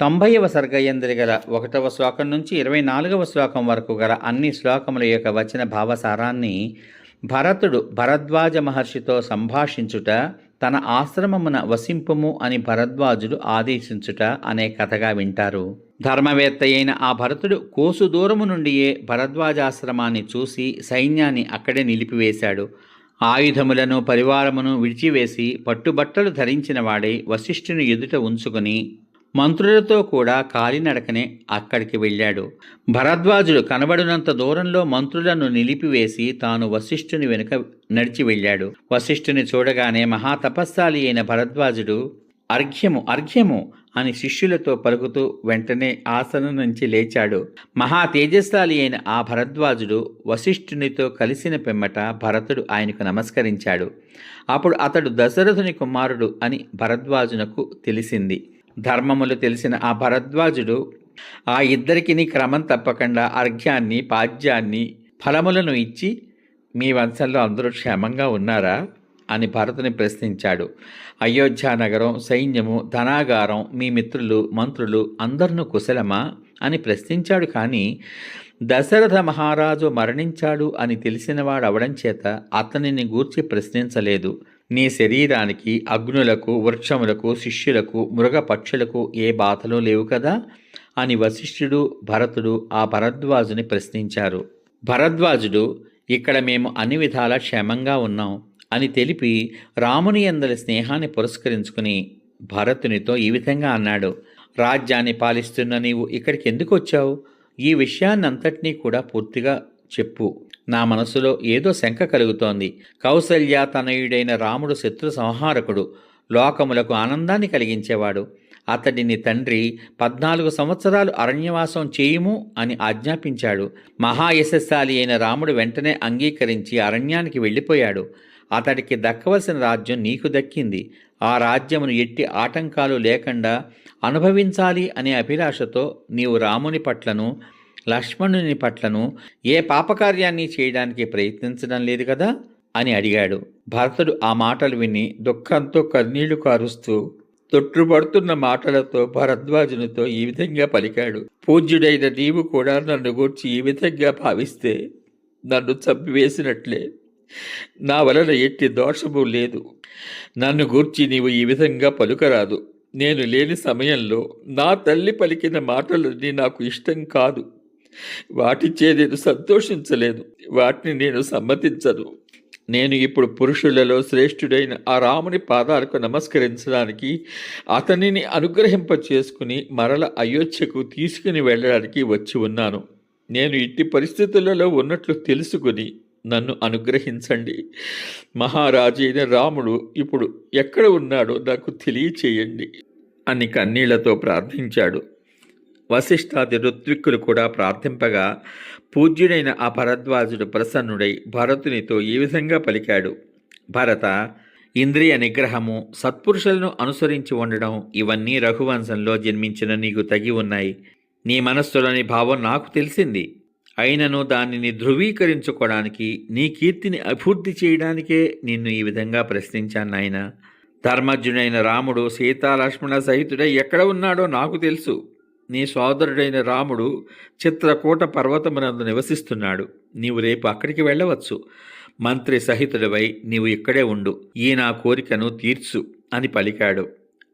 తొంభైవ సర్గయందరి గల ఒకటవ శ్లోకం నుంచి ఇరవై నాలుగవ శ్లోకం వరకు గల అన్ని శ్లోకముల యొక్క వచన భావసారాన్ని భరతుడు భరద్వాజ మహర్షితో సంభాషించుట తన ఆశ్రమమున వసింపము అని భరద్వాజుడు ఆదేశించుట అనే కథగా వింటారు. ధర్మవేత్త అయిన ఆ భరతుడు కోసు దూరము నుండియే భరద్వాజాశ్రమాన్ని చూసి సైన్యాన్ని అక్కడే నిలిపివేశాడు. ఆయుధములను పరివారమును విడిచివేసి పట్టుబట్టలు ధరించిన వాడై వశిష్ఠుని ఎదుట ఉంచుకుని మంత్రులతో కూడా కాలినడకనే అక్కడికి వెళ్ళాడు. భరద్వాజుడు కనబడినంత దూరంలో మంత్రులను నిలిపివేసి తాను వశిష్ఠుని వెనుక నడిచి వెళ్ళాడు. వశిష్ఠుని చూడగానే మహాతపస్సాలి అయిన భరద్వాజుడు అర్ఘ్యము అర్ఘ్యము అని శిష్యులతో పలుకుతూ వెంటనే ఆసనం నుంచి లేచాడు. మహా తేజస్సాలి అయిన ఆ భరద్వాజుడు వశిష్ఠునితో కలిసిన పిమ్మట భరతుడు ఆయనకు నమస్కరించాడు. అప్పుడు అతడు దశరథుని కుమారుడు అని భరద్వాజునకు తెలిసింది. ధర్మములు తెలిసిన ఆ భరద్వాజుడు ఆ ఇద్దరికిని క్రమం తప్పకుండా అర్ఘ్యాన్ని పాద్యాన్ని ఫలములను ఇచ్చి మీ వంశంలో అందరూ క్షేమంగా ఉన్నారా? అని భరతుని ప్రశ్నించాడు. అయోధ్య నగరం సైన్యము ధనాగారం మీ మిత్రులు మంత్రులు అందరినూ కుశలమా? అని ప్రశ్నించాడు. కానీ దశరథ మహారాజు మరణించాడు అని తెలిసినవాడు అవడం చేత అతనిని గూర్చి ప్రశ్నించలేదు. నీ శరీరానికి అగ్నులకు వృక్షములకు శిష్యులకు మృగ పక్షులకు ఏ బాధలు లేవు కదా? అని వశిష్ఠుడు భరతుడు ఆ భరద్వాజుని ప్రశ్నించారు. భరద్వాజుడు ఇక్కడ మేము అన్ని విధాలా క్షేమంగా ఉన్నాం అని తెలిపి రాముని అందరి స్నేహాన్ని పురస్కరించుకుని భరతునితో ఈ విధంగా అన్నాడు. రాజ్యాన్ని పాలిస్తున్న నీవు ఇక్కడికి ఎందుకు వచ్చావు? ఈ విషయాన్నంతటినీ కూడా పూర్తిగా చెప్పు. నా మనసులో ఏదో శంక కలుగుతోంది. కౌసల్య తనయుడైన రాముడు శత్రు సంహారకుడు. లోకములకు ఆనందాన్ని కలిగించేవాడు. అతడిని తండ్రి పద్నాలుగు సంవత్సరాలు అరణ్యవాసం చేయుము అని ఆజ్ఞాపించాడు. మహాయశస్శాలి అయిన రాముడు వెంటనే అంగీకరించి అరణ్యానికి వెళ్ళిపోయాడు. అతడికి దక్కవలసిన రాజ్యం నీకు దక్కింది. ఆ రాజ్యమును ఎట్టి ఆటంకాలు లేకుండా అనుభవించాలి అనే అభిలాషతో నీవు రాముని పట్లను లక్ష్మణుని పట్లను ఏ పాపకార్యాన్ని చేయడానికి ప్రయత్నించడం లేదు కదా? అని అడిగాడు. భరతుడు ఆ మాటలు విని దుఃఖంతో కన్నీళ్ళు కారుస్తూ తొట్టుపడుతున్న మాటలతో భరద్వాజునితో ఈ విధంగా పలికాడు. పూజ్యుడైన నీవు కూడా నన్ను గూర్చి ఈ విధంగా భావిస్తే నన్ను చంపివేసినట్లే. నా వలన ఎట్టి దోషము లేదు. నన్ను గూర్చి నీవు ఈ విధంగా పలుకరాదు. నేను లేని సమయంలో నా తల్లి పలికిన మాటలన్నీ నాకు ఇష్టం కాదు. వాటిచ్చే నేను సంతోషించలేదు వాటిని నేను సమ్మతించను. నేను ఇప్పుడు పురుషులలో శ్రేష్ఠుడైన ఆ రాముని పాదాలకు నమస్కరించడానికి అతనిని అనుగ్రహింప చేసుకుని మరల అయోధ్యకు తీసుకుని వెళ్ళడానికి వచ్చి ఉన్నాను. నేను ఇట్టి పరిస్థితులలో ఉన్నట్లు తెలుసుకుని నన్ను అనుగ్రహించండి. మహారాజైన రాముడు ఇప్పుడు ఎక్కడ ఉన్నాడో నాకు తెలియచేయండి అని కన్నీళ్ళతో ప్రార్థించాడు. వశిష్ఠాది ఋత్విక్కులు కూడా ప్రార్థింపగా పూజ్యుడైన ఆ భరద్వాజుడు ప్రసన్నుడై భరతునితో ఈ విధంగా పలికాడు. భరత ఇంద్రియ నిగ్రహము సత్పురుషులను అనుసరించి ఉండడం ఇవన్నీ రఘువంశంలో జన్మించిన నీకు తగి ఉన్నాయి. నీ మనస్సులోని భావం నాకు తెలిసింది. అయినను దానిని ధృవీకరించుకోవడానికి నీ కీర్తిని అభివృద్ధి చేయడానికే నిన్ను ఈ విధంగా ప్రశ్నించాను నాయన. ధర్మజ్ఞుడైన రాముడు సీతాలక్ష్మణ సహితుడై ఎక్కడ ఉన్నాడో నాకు తెలుసు. నీ సోదరుడైన రాముడు చిత్రకూట పర్వతమునందు నివసిస్తున్నాడు. నీవు రేపు అక్కడికి వెళ్ళవచ్చు. మంత్రి సహితుడివై నీవు ఇక్కడే ఉండు. ఈ నా కోరికను తీర్చు అని పలికాడు.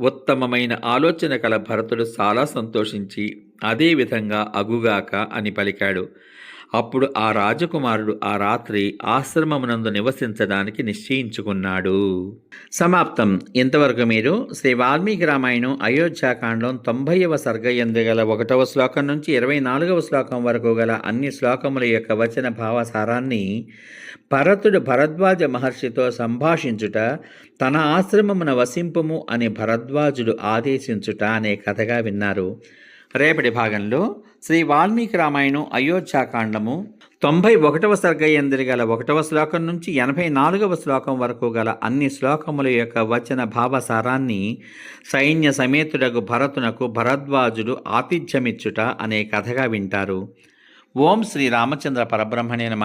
ఉత్తమమైన ఆలోచన కల భరతుడు చాలా సంతోషించి అదే విధంగా అగుగాక అని పలికాడు. అప్పుడు ఆ రాజకుమారుడు ఆ రాత్రి ఆశ్రమమునందు నివసించడానికి నిశ్చయించుకున్నాడు. సమాప్తం. ఇంతవరకు మీరు శ్రీ వాల్మీకి రామాయణం అయోధ్యాకాండం తొంభైవ సర్గయందు గల ఒకటవ శ్లోకం నుంచి ఇరవై నాలుగవ శ్లోకం వరకు గల అన్ని శ్లోకముల యొక్క వచన భావసారాన్ని భరతుడు భరద్వాజ మహర్షితో సంభాషించుట తన ఆశ్రమమున వసింపము అని భరద్వాజుడు ఆదేశించుట అనే కథగా విన్నారు. రేపటి భాగంలో శ్రీ వాల్మీకి రామాయణం అయోధ్యాకాండము తొంభై ఒకటవ సర్గయందరి గల ఒకటవ శ్లోకం నుంచి ఎనభై నాలుగవ శ్లోకం వరకు గల అన్ని శ్లోకముల యొక్క వచన భావసారాన్ని సైన్య సమేతుడకు భరతునకు భరద్వాజుడు ఆతిథ్యమిచ్చుట అనే కథగా వింటారు. ఓం శ్రీ రామచంద్ర పరబ్రహ్మణే నమ.